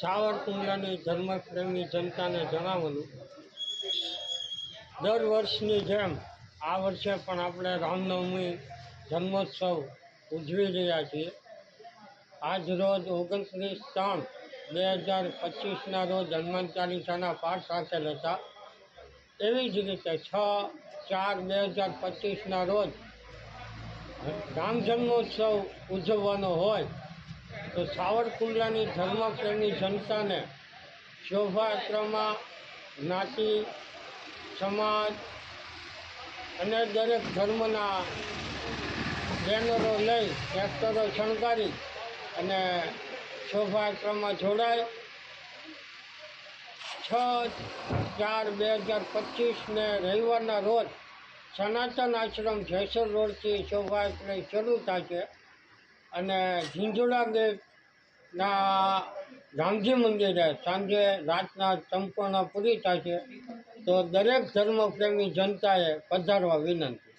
સાવરકુંડલાની ધર્મપ્રેમી જનતાને જણાવેલું, દર વર્ષની જેમ આ વર્ષે પણ આપણે રામનવમી જન્મોત્સવ ઉજવી રહ્યા છીએ. આજ રોજ ઓગણત્રીસ ત્રણ બે હજાર પચીસના રોજ હનુમાન ચાલીસાના પાઠ રાખેલ હતા એવી જ રીતે છ ચાર બે હજાર પચીસના રોજ રામ જન્મોત્સવ ઉજવવાનો હોય તો સાવરકુંડલાની ધર્મપ્રેમી જનતાને શોભાયાત્રામાં જ્ઞાતિ સમાજ અને દરેક ધર્મના બેનરો લઈ ટ્રેક્ટરો શણગારી અને શોભાયાત્રામાં જોડાય. છ ચાર બે હજાર પચીસને રવિવારના રોજ સનાતન આશ્રમ જયસર રોડથી શોભાયાત્રા શરૂ છે અને ઝીંઝુડા ગેટના રામજી મંદિરે સાંજે રાતના સંપૂર્ણ પૂરી થશે તો દરેક ધર્મપ્રેમી જનતાએ પધારવા વિનંતી.